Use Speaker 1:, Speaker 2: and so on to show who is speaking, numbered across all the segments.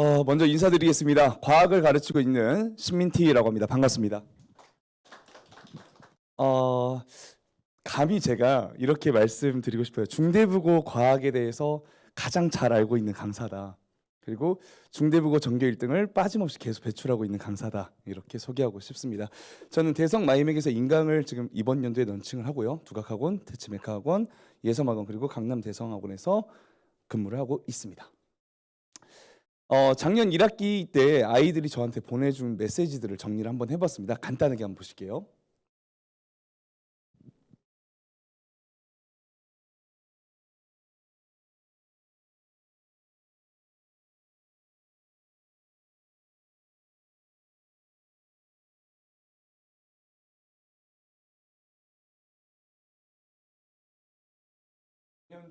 Speaker 1: 어, 먼저 인사드리겠습니다. 과학을 가르치고 있는 신민티라고 합니다. 반갑습니다. 어, 감히 제가 이렇게 말씀드리고 싶어요. 중대부고 과학에 대해서 가장 잘 알고 있는 강사다. 그리고 중대부고 전교 1등을 빠짐없이 계속 배출하고 있는 강사다. 이렇게 소개하고 싶습니다. 저는 대성 마이맥에서 인강을 지금 이번 연도에 런칭을 하고요. 두각학원, 대치메카학원, 예성학원 그리고 강남 대성학원에서 근무를 하고 있습니다. 어, 작년 1학기 때 아이들이 저한테 보내준 메시지들을 정리를 한번 해봤습니다. 간단하게 한번 보실게요.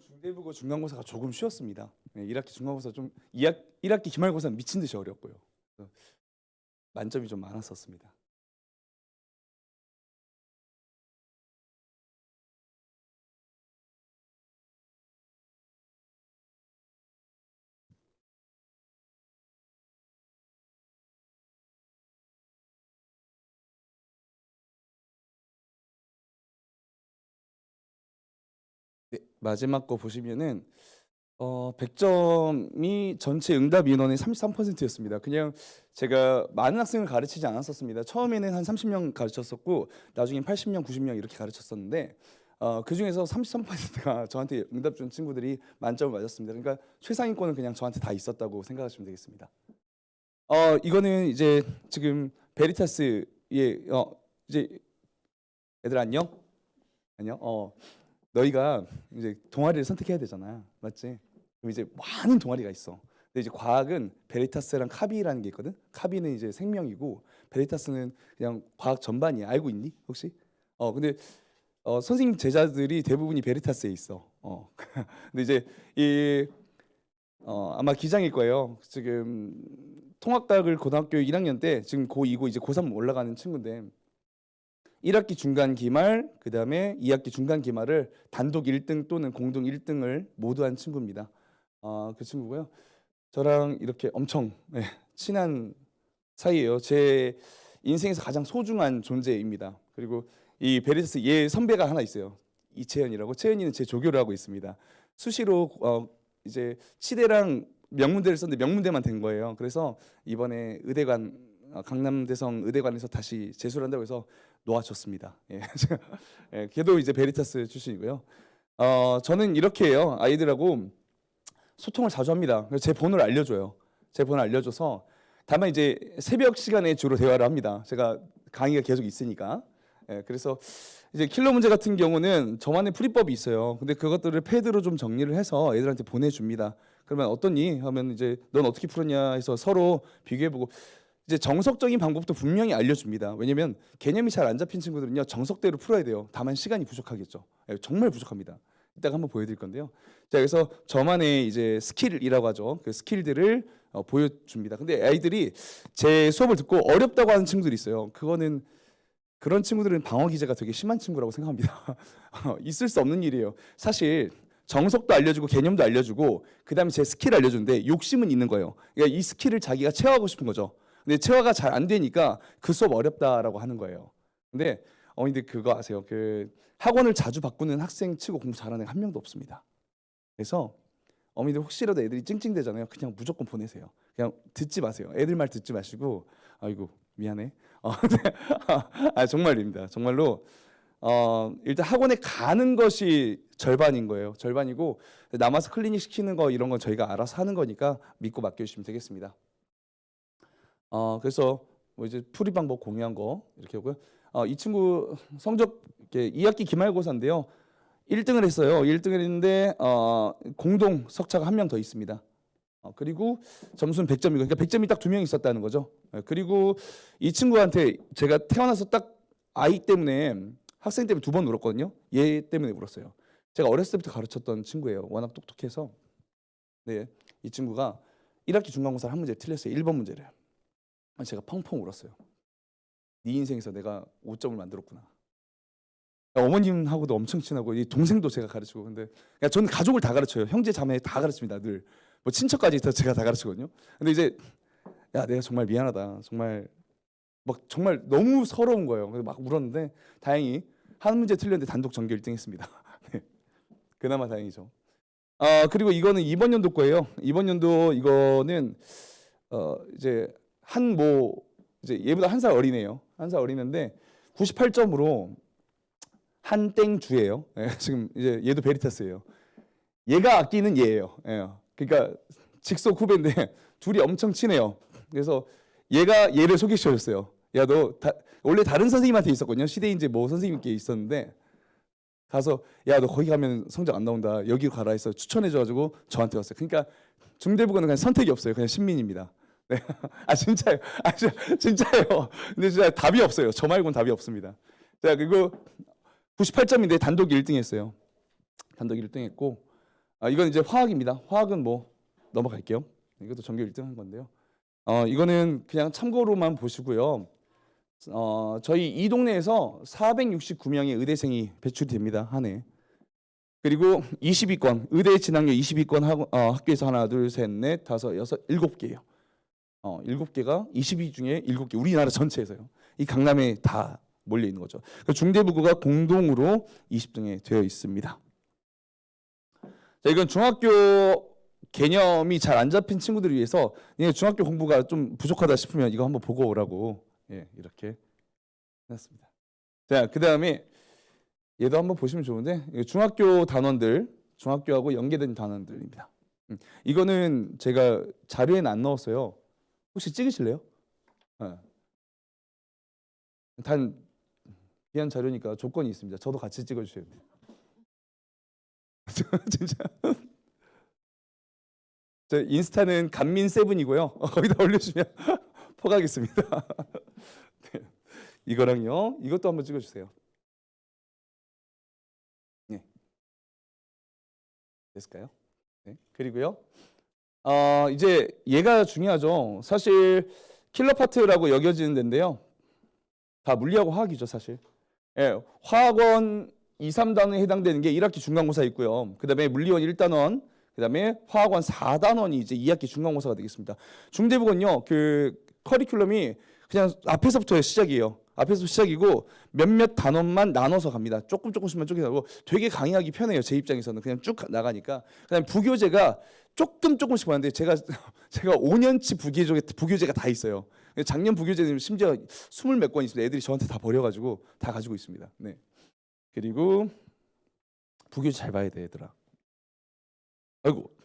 Speaker 1: 중대부고 중간고사가 조금 쉬웠습니다. 네, 1학기 중간고사 좀 2학, 1학기 기말고사 미친 듯이 어렵고요. 만점이 좀 많았었습니다. 마지막 거 보시면은 어, 100점이 전체 응답 인원의 33%였습니다. 그냥 제가 많은 학생을 가르치지 않았었습니다. 처음에는 한 30명 가르쳤었고 나중엔 80명, 90명 이렇게 가르쳤었는데 어, 그 중에서 33%가 저한테 응답 준 친구들이 만점을 맞았습니다. 그러니까 최상위권은 그냥 저한테 다 있었다고 생각하시면 되겠습니다. 어, 이거는 이제 지금 베리타스의 어, 이제 애들 안녕? 안녕? 어, 너희가 이제 동아리를 선택해야 되잖아. 맞지? 그럼 이제 많은 동아리가 있어. 근데 이제 과학은 베리타스랑 카비라는 게 있거든. 카비는 이제 생명이고 베리타스는 그냥 과학 전반이야. 알고 있니? 혹시? 어, 근데 어, 선생님 제자들이 대부분이 베리타스에 있어. 어. 근데 이제 이 어, 아마 기장일 거예요. 지금 통합대학을 고등학교 1학년 때 지금 고2고 이제 고3 올라가는 친구인데 1학기 중간 기말, 그 다음에 2학기 중간 기말을 단독 1등 또는 공동 1등을 모두 한 친구입니다. 어, 그 친구고요. 저랑 이렇게 엄청 네, 친한 사이예요. 제 인생에서 가장 소중한 존재입니다. 그리고 이 베리타스 얘 선배가 하나 있어요. 이채연이라고. 채연이는 제 조교를 하고 있습니다. 수시로 어, 이제 치대랑 명문대를 썼는데 명문대만 된 거예요. 그래서 이번에 의대관 어, 강남대성 의대관에서 다시 재수를 한다고 해서 놓아줬습니다. 예. 예, 걔도 이제 베리타스 출신이고요. 어, 저는 이렇게 해요. 아이들하고 소통을 자주 합니다. 그래서 제 번호를 알려줘요. 제 번호 알려줘서 다만 이제 새벽 시간에 주로 대화를 합니다. 제가 강의가 계속 있으니까. 예, 그래서 이제 킬러 문제 같은 경우는 저만의 풀이법이 있어요. 근데 그것들을 패드로 좀 정리를 해서 애들한테 보내줍니다. 그러면 어떻니? 하면 이제 넌 어떻게 풀었냐 해서 서로 비교해보고 이제 정석적인 방법도 분명히 알려줍니다. 왜냐면 개념이 잘 안 잡힌 친구들은요 정석대로 풀어야 돼요. 다만 시간이 부족하겠죠. 예, 정말 부족합니다. 이따가 한번 보여드릴 건데요. 자 그래서 저만의 이제 스킬이라고 하죠. 그 스킬들을 어, 보여줍니다. 근데 아이들이 제 수업을 듣고 어렵다고 하는 친구들이 있어요. 그거는 그런 친구들은 방어 기제가 되게 심한 친구라고 생각합니다. 어, 있을 수 없는 일이에요. 사실 정석도 알려주고 개념도 알려주고 그다음에 제 스킬 알려주는데 욕심은 있는 거예요. 그러니까 이 스킬을 자기가 체화하고 싶은 거죠. 근데 체화가 잘 안 되니까 그 수업 어렵다라고 하는 거예요. 근데 어머니들 그거 아세요? 그 학원을 자주 바꾸는 학생 치고 공부 잘하는 애가 한 명도 없습니다. 그래서 어머니들 혹시라도 애들이 찡찡대잖아요. 그냥 무조건 보내세요. 그냥 듣지 마세요. 애들 말 듣지 마시고 아이고 미안해. 어, 네. 아 정말입니다. 정말로 어, 일단 학원에 가는 것이 절반인 거예요. 절반이고 남아서 클리닉 시키는 거 이런 건 저희가 알아서 하는 거니까 믿고 맡겨주시면 되겠습니다. 어, 그래서 뭐 이제 풀이 방 법 공유한 거 이렇게 하고요. 어, 이 친구 성적 이렇게 2학기 기말고사인데요. 1등을 했어요. 1등을 했는데 어, 공동 석차가 한 명 더 있습니다. 어, 그리고 점수는 100점이고 그러니까 100점이 딱 두 명 있었다는 거죠. 예, 그리고 이 친구한테 제가 태어나서 딱 아이 때문에 학생 때문에 두 번 울었거든요. 얘 때문에 울었어요. 제가 어렸을 때부터 가르쳤던 친구예요. 워낙 똑똑해서. 네, 이 친구가 1학기 중간고사 한 문제 틀렸어요. 1번 문제를. 제가 펑펑 울었어요. 네 인생에서 내가 5점을 만들었구나. 어머님하고도 엄청 친하고 이 동생도 제가 가르치고 근데 그러니까 저는 가족을 다 가르쳐요. 형제 자매 다 가르칩니다. 늘 뭐 친척까지 다 제가 다 가르치거든요. 근데 이제 야 내가 정말 미안하다. 정말 막 정말 너무 서러운 거예요. 그래서 막 울었는데 다행히 한 문제 틀렸는데 단독 전교 1등했습니다. 네. 그나마 다행이죠. 아 그리고 이거는 이번 연도 거예요. 이번 연도 이거는 어 이제 한 뭐 이제 얘보다 한 살 어리네요. 한 살 어리는데 98점으로 한땡 주예요. 예, 지금 이제 얘도 베리타스예요. 얘가 아끼는 얘예요. 예. 그러니까 직속 후배인데 둘이 엄청 친해요. 그래서 얘가 얘를 소개시켜줬어요. 야 너 원래 다른 선생님한테 있었거든요. 시대인재 뭐 선생님께 있었는데 가서 야 너 거기 가면 성적 안 나온다. 여기로 가라 해서 추천해줘가지고 저한테 왔어요. 그러니까 중대부고는 그냥 선택이 없어요. 그냥 신민입니다. 네. 아 진짜요. 아 진짜, 진짜요. 근데 진짜 답이 없어요. 저 말고는 답이 없습니다. 자 그리고 98점인데 단독 1등 했어요. 단독 1등 했고 아 이건 이제 화학입니다. 화학은 뭐 넘어갈게요. 이것도 전교 1등 한 건데요. 어 이거는 그냥 참고로만 보시고요. 어 저희 이 동네에서 469명의 의대생이 배출됩니다 한 해. 그리고 22권 의대 진학률 22권 학, 어, 학교에서 하나 둘 셋 넷 다섯 여섯 일곱 개예요. 어 일곱 개가 22 중에 일곱 개 우리나라 전체에서요. 이 강남에 다 몰려 있는 거죠. 그 중대부고가 공동으로 20등에 되어 있습니다. 자, 이건 중학교 개념이 잘 안 잡힌 친구들을 위해서 예, 중학교 공부가 좀 부족하다 싶으면 이거 한번 보고 오라고 예, 이렇게 해놨습니다. 자, 그 다음에 얘도 한번 보시면 좋은데 중학교 단원들, 중학교하고 연계된 단원들입니다. 음, 이거는 제가 자료에는 안 넣었어요. 혹시 찍으실래요? 예. 단 귀한 자료니까 조건이 있습니다. 저도 같이 찍어주셔야 돼요. 진짜. 저 인스타는 간민 세븐이고요. 거기다 올려주면 포가겠습니다. 네. 이거랑요. 이것도 한번 찍어주세요. 네. 됐을까요? 네. 그리고요. 어, 이제 얘가 중요하죠. 사실 킬러 파트라고 여겨지는 데인데요. 다 물리하고 화학이죠, 사실. 예, 화학원 2, 3단원에 해당되는 게 1학기 중간고사 있고요. 그다음에 물리원 1단원, 그다음에 화학원 4단원이 이제 2학기 중간고사가 되겠습니다. 중대부건요. 그 커리큘럼이 그냥 앞에서부터 시작이에요. 앞에서 시작이고 몇몇 단원만 나눠서 갑니다. 조금 조금씩만 쪼개가고 되게 강의하기 편해요. 제 입장에서는 그냥 쭉 나가니까. 그다음에 부교재가 조금 조금씩 보는데 제가 제가 5년치 부교재 부교재가 다 있어요. 작년 부교재는 심지어 스물 몇권 있습니다. 애들이 저한테 다 버려 가지고 다 가지고 있습니다. 네. 그리고 부교재 잘 봐야 돼, 얘들아. 아이고.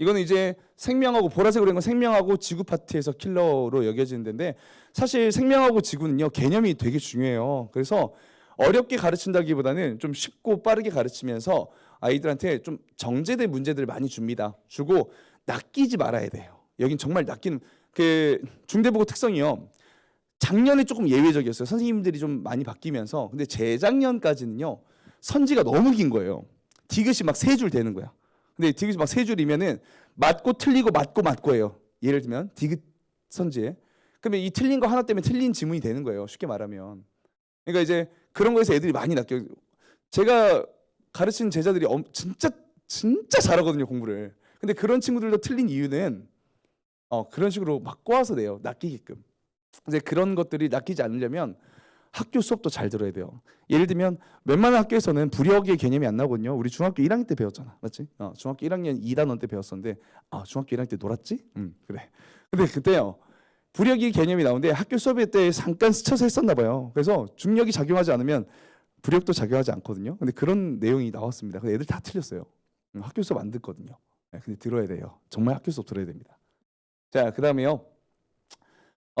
Speaker 1: 이거는 이제 생명하고 보라색으로 된 건 생명하고 지구 파트에서 킬러로 여겨지는 데인데 사실 생명하고 지구는요 개념이 되게 중요해요. 그래서 어렵게 가르친다기보다는 좀 쉽고 빠르게 가르치면서 아이들한테 좀 정제된 문제들을 많이 줍니다. 주고 낚이지 말아야 돼요. 여긴 정말 낚이는 그 중대보고 특성이요. 작년에 조금 예외적이었어요. 선생님들이 좀 많이 바뀌면서 근데 재작년까지는요 선지가 너무 긴 거예요. 디귿이 막 세 줄 되는 거야. 근데 디귿이 막 세 줄이면은 맞고 틀리고 맞고 맞고예요. 예를 들면 디귿 선지에 그러면 이 틀린 거 하나 때문에 틀린 지문이 되는 거예요. 쉽게 말하면. 그러니까 이제 그런 거에서 애들이 많이 낚여. 제가 가르치는 제자들이 엄, 진짜 진짜 잘하거든요 공부를. 근데 그런 친구들도 틀린 이유는 어, 그런 식으로 막 꼬아서 내요. 낚이게끔. 이제 그런 것들이 낚이지 않으려면 학교 수업도 잘 들어야 돼요. 예를 들면 웬만한 학교에서는 불역의 개념이 안 나오거든요. 우리 중학교 1학년 때 배웠잖아, 맞지? 어, 중학교 1학년 2단원 때 배웠었는데, 아 중학교 1학년 때 놀았지? 음 그래. 근데 그때요 불역의 개념이 나오는데 학교 수업에 때 잠깐 스쳐서 했었나 봐요. 그래서 중력이 작용하지 않으면 불역도 작용하지 않거든요. 근데 그런 내용이 나왔습니다. 근데 애들 다 틀렸어요. 음, 학교 수업 안 듣거든요. 네, 근데 들어야 돼요. 정말 학교 수업 들어야 됩니다. 자, 그 다음에요.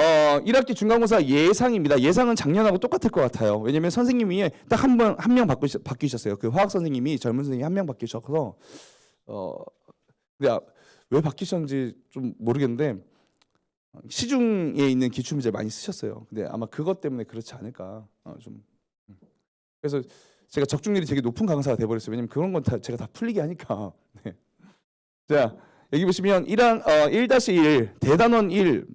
Speaker 1: 어, 1학기 중간고사 예상입니다. 예상은 작년하고 똑같을 것 같아요. 왜냐면 선생님이 딱 한 번 한 명 바뀌셨어요. 그 화학 선생님이 젊은 선생님이 한 명 바뀌셔서 어, 근데 아, 왜 바뀌셨는지 좀 모르겠는데 시중에 있는 기출 문제 많이 쓰셨어요. 근데 아마 그것 때문에 그렇지 않을까 어, 좀. 음. 그래서 제가 적중률이 되게 높은 강사가 돼버렸어요. 왜냐면 그런 건 다 제가 다 풀리게 하니까. 네. 자 여기 보시면 1한 어, 1-1 대단원 1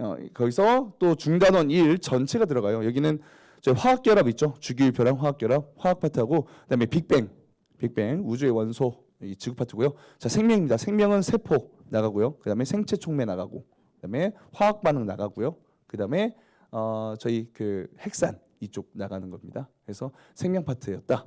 Speaker 1: 어, 거기서 또 중단원 1 전체가 들어가요. 여기는 저 화학 결합 있죠. 주기율표랑 화학 결합, 화학 파트하고 그다음에 빅뱅, 빅뱅 우주의 원소 이 지구 파트고요. 자 생명입니다. 생명은 세포 나가고요. 그다음에 생체 촉매 나가고, 그다음에 화학 반응 나가고요. 그다음에 어, 저희 그 핵산 이쪽 나가는 겁니다. 그래서 생명 파트였다.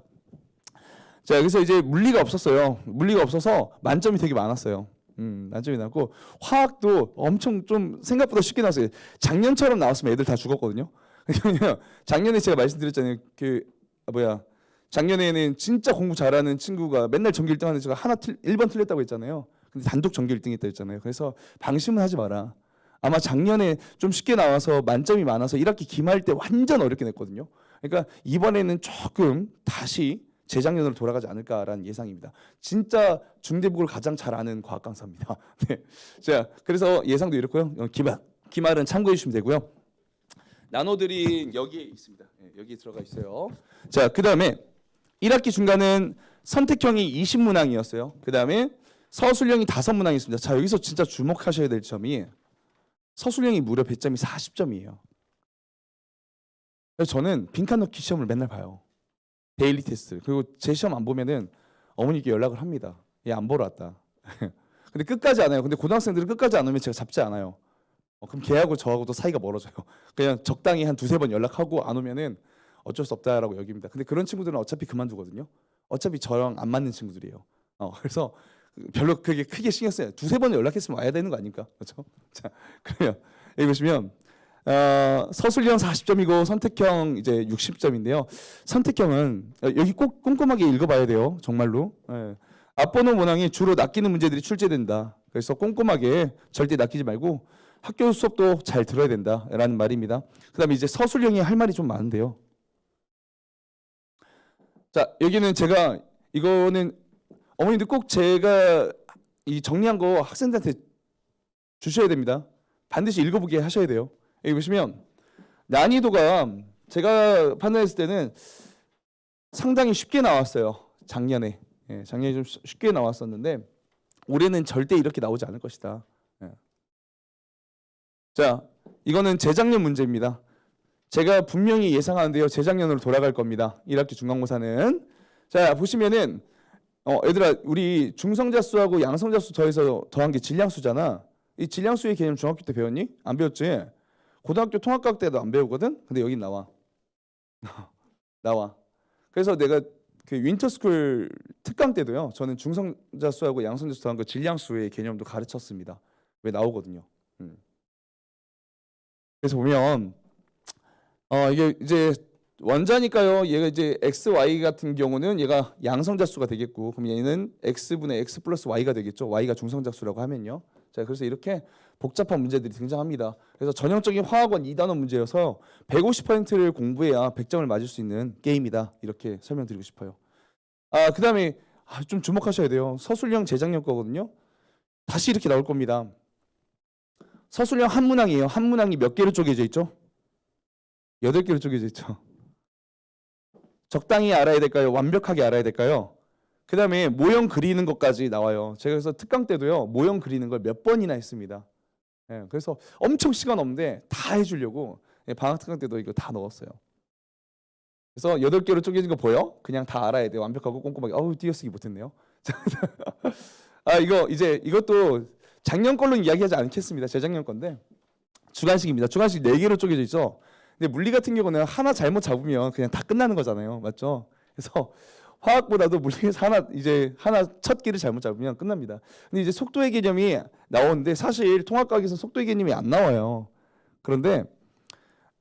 Speaker 1: 자 여기서 이제 물리가 없었어요. 물리가 없어서 만점이 되게 많았어요. 음, 만점이 나고 화학도 엄청 좀 생각보다 쉽게 나왔어요. 작년처럼 나왔으면 애들 다 죽었거든요. 작년에 제가 말씀드렸잖아요. 그 아, 뭐야 작년에는 진짜 공부 잘하는 친구가 맨날 전교 1등 하는 제가 하나 틀 1번 틀렸다고 했잖아요. 근데 단독 전교 1등 했다 했잖아요. 그래서 방심은 하지 마라. 아마 작년에 좀 쉽게 나와서 만점이 많아서 1학기 기말 때 완전 어렵게 냈거든요. 그러니까 이번에는 조금 다시 재작년으로 돌아가지 않을까라는 예상입니다. 진짜 중대국을 가장 잘 아는 과학 강사입니다. 네. 자, 그래서 예상도 이렇고요. 어, 기말 기말은 참고해 주시면 되고요. 나노들이 여기에 있습니다. 네, 여기 들어가 있어요. 자, 그 다음에 1학기 중간은 선택형이 20문항이었어요. 그 다음에 서술형이 5문항이 있습니다. 자, 여기서 진짜 주목하셔야 될 점이 서술형이 무려 배점이 40점이에요. 그래서 저는 빈칸 넣기 시험을 맨날 봐요. 데일리 테스트. 그리고 제 시험 안 보면은 어머니께 연락을 합니다. 얘 안 보러 왔다. 근데 끝까지 안 해요. 근데 고등학생들은 끝까지 안 오면 제가 잡지 않아요. 어, 그럼 걔하고 저하고도 사이가 멀어져요. 그냥 적당히 한 두세 번 연락하고 안 오면은 어쩔 수 없다라고 여깁니다. 근데 그런 친구들은 어차피 그만두거든요. 어차피 저랑 안 맞는 친구들이에요. 어, 그래서 별로 그게 크게 신경 써요. 두세 번 연락했으면 와야 되는 거 아닙니까? 그렇죠? 자, 그러면 여기 보시면 어, 서술형 40점이고 선택형 이제 60점인데요. 선택형은 어, 여기 꼭 꼼꼼하게 읽어봐야 돼요. 정말로. 예. 앞번호 문항이 주로 낚이는 문제들이 출제된다. 그래서 꼼꼼하게 절대 낚이지 말고 학교 수업도 잘 들어야 된다라는 말입니다. 그다음에 이제 서술형이 할 말이 좀 많은데요. 자 여기는 제가 이거는 어머님들 꼭 제가 이 정리한 거 학생들한테 주셔야 됩니다. 반드시 읽어보게 하셔야 돼요. 여기 보시면 난이도가 제가 판단했을 때는 상당히 쉽게 나왔어요. 작년에 예, 작년에 좀 쉽- 쉽게 나왔었는데 올해는 절대 이렇게 나오지 않을 것이다. 예. 자, 이거는 재작년 문제입니다. 제가 분명히 예상하는데요. 재작년으로 돌아갈 겁니다. 1학기 중간고사는 자 보시면은 어 얘들아 우리 중성자 수하고 양성자 수 더해서 더한 게 질량수잖아. 이 질량수의 개념 중학교 때 배웠니? 안 배웠지? 고등학교 통합과학 때도 안 배우거든. 근데 여기 나와. 나와. 그래서 내가 그 윈터스쿨 특강 때도요. 저는 중성자 수하고 양성자 수 더한 거 질량 수의 개념도 가르쳤습니다. 왜 나오거든요. 음. 그래서 보면 어 이게 이제 원자니까요. 얘가 이제 x, y 같은 경우는 얘가 양성자 수가 되겠고, 그럼 얘는 x분의 x 플러스 y가 되겠죠. y가 중성자 수라고 하면요. 자, 그래서 이렇게 복잡한 문제들이 등장합니다. 그래서 전형적인 화학원 2단원 문제여서 150%를 공부해야 100점을 맞을 수 있는 게임이다. 이렇게 설명드리고 싶어요. 아, 그다음에 아, 좀 주목하셔야 돼요. 서술형 재작년 거거든요. 다시 이렇게 나올 겁니다. 서술형 한 문항이에요. 한 문항이 몇 개로 쪼개져 있죠? 여덟 개로 쪼개져 있죠. 적당히 알아야 될까요? 완벽하게 알아야 될까요? 그 다음에 모형 그리는 것까지 나와요. 제가 그래서 특강 때도요, 모형 그리는 걸 몇 번이나 했습니다. 예, 그래서 엄청 시간 없는데 다 해주려고 예, 방학 특강 때도 이거 다 넣었어요. 그래서 여덟 개로 쪼개진 거 보여? 그냥 다 알아야 돼. 완벽하고 꼼꼼하게. 어우, 띄어쓰기 못했네요. 아, 이거 이제 이것도 작년 걸로는 이야기하지 않겠습니다. 재작년 건데 주간식입니다. 주간식 네 개로 쪼개져 있죠. 근데 물리 같은 경우는 하나 잘못 잡으면 그냥 다 끝나는 거잖아요. 맞죠? 그래서 화학보다도 물리에서 하나 이제 하나 첫 끼를 잘못 잡으면 끝납니다. 근데 이제 속도의 개념이 나오는데 사실 통합과학에서 속도의 개념이 안 나와요. 그런데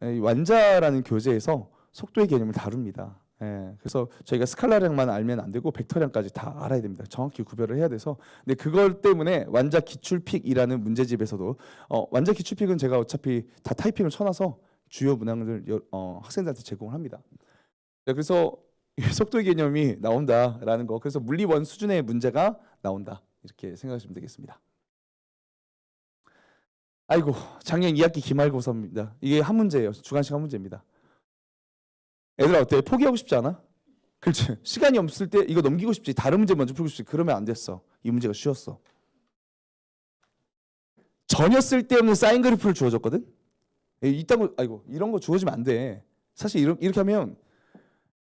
Speaker 1: 이 완자라는 교재에서 속도의 개념을 다룹니다. 예, 그래서 저희가 스칼라량만 알면 안 되고 벡터량까지 다 알아야 됩니다. 정확히 구별을 해야 돼서 근데 그걸 때문에 완자 기출픽이라는 문제집에서도 어, 완자 기출픽은 제가 어차피 다 타이핑을 쳐놔서 주요 문항을 여- 어, 학생들한테 제공을 합니다. 네, 그래서 이 속도의 개념이 나온다라는 거. 그래서 물리원 수준의 문제가 나온다. 이렇게 생각하시면 되겠습니다. 아이고, 작년 2학기 기말고사입니다. 이게 한 문제예요. 주간식 한 문제입니다. 애들아 어때? 포기하고 싶지 않아? 그렇지. 시간이 없을 때 이거 넘기고 싶지. 다른 문제 먼저 풀고 싶지. 그러면 안 됐어. 이 문제가 쉬웠어. 전혀 쓸데없는 사인 그래프를 주어졌거든. 에, 이따고 아이고 이런 거 주어지면 안 돼. 사실 이렇게 하면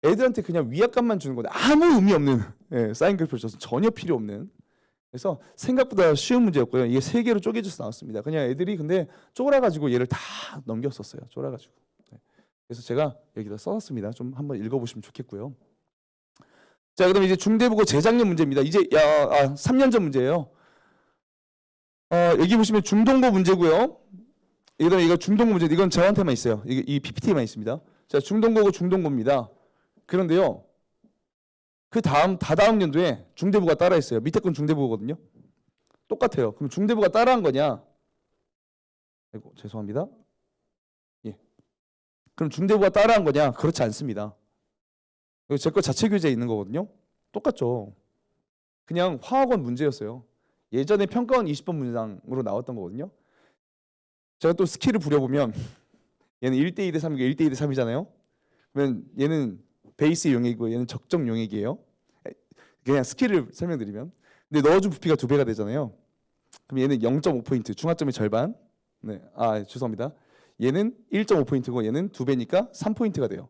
Speaker 1: 애들한테 그냥 위압감만 주는 건데 아무 의미 없는 예, 사인 그래프를 줘서 전혀 필요 없는 그래서 생각보다 쉬운 문제였고요. 이게 세 개로 쪼개져서 나왔습니다. 그냥 애들이 근데 쫄아가지고 얘를 다 넘겼었어요. 쫄아가지고. 네. 그래서 제가 여기다 써놨습니다. 좀 한번 읽어보시면 좋겠고요. 자, 그다음 이제 중대국어 재작년 문제입니다. 이제 야, 아, 3년 전 문제예요. 어, 여기 보시면 중동고 문제고요. 이거 이거 중동고 문제 이건 저한테만 있어요. 이게 이 PPT에만 있습니다. 자, 중동고고 중동고입니다. 그런데요. 그 다음 다다음 연도에 중대부가 따라 했어요. 밑에 건 중대부거든요. 똑같아요. 그럼 중대부가 따라한 거냐? 아이고 죄송합니다. 예. 그럼 중대부가 따라한 거냐? 그렇지 않습니다. 제거 자체 교재에 있는 거거든요. 똑같죠. 그냥 화학원 문제였어요. 예전에 평가원 20번 문장으로 나왔던 거거든요. 제가 또 스킬을 부려보면 얘는 1대 2대 3이고 1대 2대 3이잖아요. 그러면 얘는 베이스 용액이고 얘는 적정 용액이에요. 에, 그냥 스킬을 설명드리면 근데 넣어준 부피가 두 배가 되잖아요. 그럼 얘는 0.5 포인트 중화점의 절반. 네, 아 죄송합니다. 얘는 1.5 포인트고 얘는 두 배니까 3 포인트가 돼요.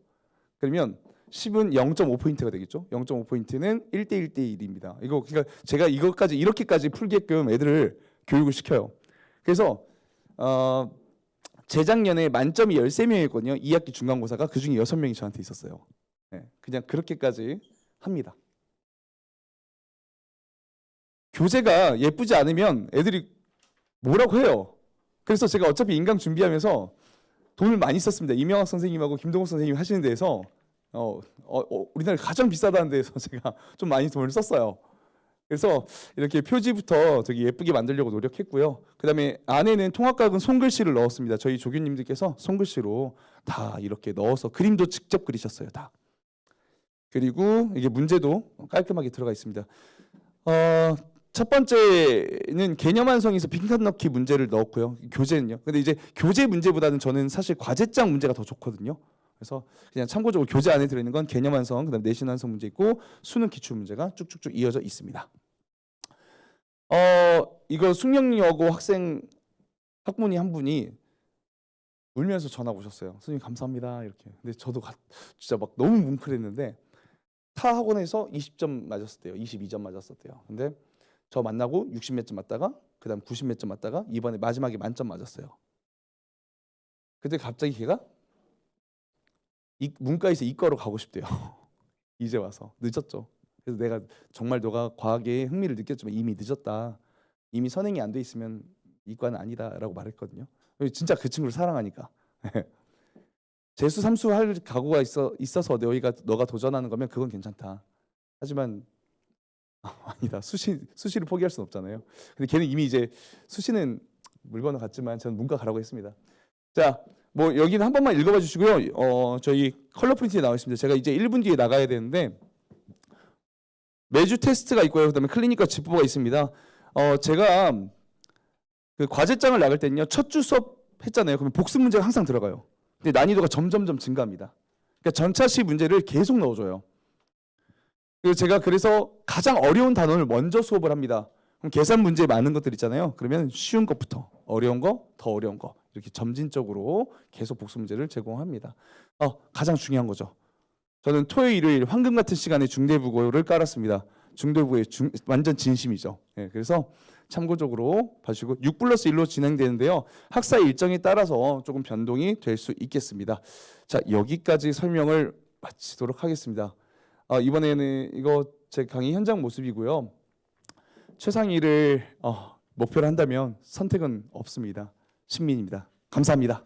Speaker 1: 그러면 10은 0.5 포인트가 되겠죠. 0.5 포인트는 1대 1대 1입니다. 이거 그러니까 제가 이것까지 이렇게까지 풀게끔 애들을 교육을 시켜요. 그래서 어, 재작년에 만점이 13명이었거든요. 2학기 중간고사가 그중에 6명이 저한테 있었어요. 네, 그냥 그렇게까지 합니다. 교재가 예쁘지 않으면 애들이 뭐라고 해요. 그래서 제가 어차피 인강 준비하면서 돈을 많이 썼습니다. 이명학 선생님하고 김동욱 선생님 하시는 데에서 어, 어, 어, 우리나라 가장 비싸다는 데에서 제가 좀 많이 돈을 썼어요. 그래서 이렇게 표지부터 되게 예쁘게 만들려고 노력했고요. 그다음에 안에는 통합각은 손글씨를 넣었습니다. 저희 조교님들께서 손글씨로 다 이렇게 넣어서 그림도 직접 그리셨어요. 다. 그리고 이게 문제도 깔끔하게 들어가 있습니다. 어, 첫 번째는 개념 완성에서 빈칸 넣기 문제를 넣었고요. 교재는요. 근데 이제 교재 문제보다는 저는 사실 과제장 문제가 더 좋거든요. 그래서 그냥 참고적으로 교재 안에 들어있는 건 개념 완성, 그다음 내신 완성 문제 있고 수능 기출 문제가 쭉쭉쭉 이어져 있습니다. 어 이거 숙명여고 학생 학부모니 한 분이 울면서 전화 오셨어요. 선생님 감사합니다 이렇게. 근데 저도 가, 진짜 막 너무 뭉클했는데 타 학원에서 20점 맞았었대요. 22점 맞았었대요. 근데 저 만나고 60몇 점 맞다가 그다음 90몇 점 맞다가 이번에 마지막에 만점 맞았어요. 근데 갑자기 걔가 이, 문과에서 이과로 가고 싶대요. 이제 와서 늦었죠. 그래서 내가 정말 너가 과학에 흥미를 느꼈지만 이미 늦었다. 이미 선행이 안 돼 있으면 이과는 아니다라고 말했거든요. 진짜 그 친구를 사랑하니까. 재수 삼수 할 각오가 있어 있어서 너희가 너가 도전하는 거면 그건 괜찮다. 하지만 아 니다. 수시 수시를 포기할 수는 없잖아요. 근데 걔는 이미 이제 수시는 물 건너갔지만 저는 문과 가라고 했습니다. 자, 뭐 여기는 한 번만 읽어봐 주시고요. 어, 저희 컬러 프린트에 나와 있습니다. 제가 이제 1분 뒤에 나가야 되는데 매주 테스트가 있고요. 그다음에 클리닉과 집보가 있습니다. 어, 제가 그 과제장을 나갈 때는요. 첫 주 수업 했잖아요. 그러면 복습 문제가 항상 들어가요. 근데 난이도가 점점점 증가합니다. 그러니까 전차시 문제를 계속 넣어줘요. 그래서 제가 그래서 가장 어려운 단원을 먼저 수업을 합니다. 그럼 계산 문제 많은 것들 있잖아요. 그러면 쉬운 것부터 어려운 거, 더 어려운 거 이렇게 점진적으로 계속 복수 문제를 제공합니다. 어, 가장 중요한 거죠. 저는 토요일, 일요일 황금 같은 시간에 중대국어를 깔았습니다. 중대국어의 중, 완전 진심이죠. 예, 그래서 참고적으로 봐주시고 6 플러스 1로 진행되는데요. 학사의 일정에 따라서 조금 변동이 될 수 있겠습니다. 자 여기까지 설명을 마치도록 하겠습니다. 어, 이번에는 이거 제 강의 현장 모습이고요. 최상위를 어, 목표로 한다면 선택은 없습니다. 신민입니다. 감사합니다.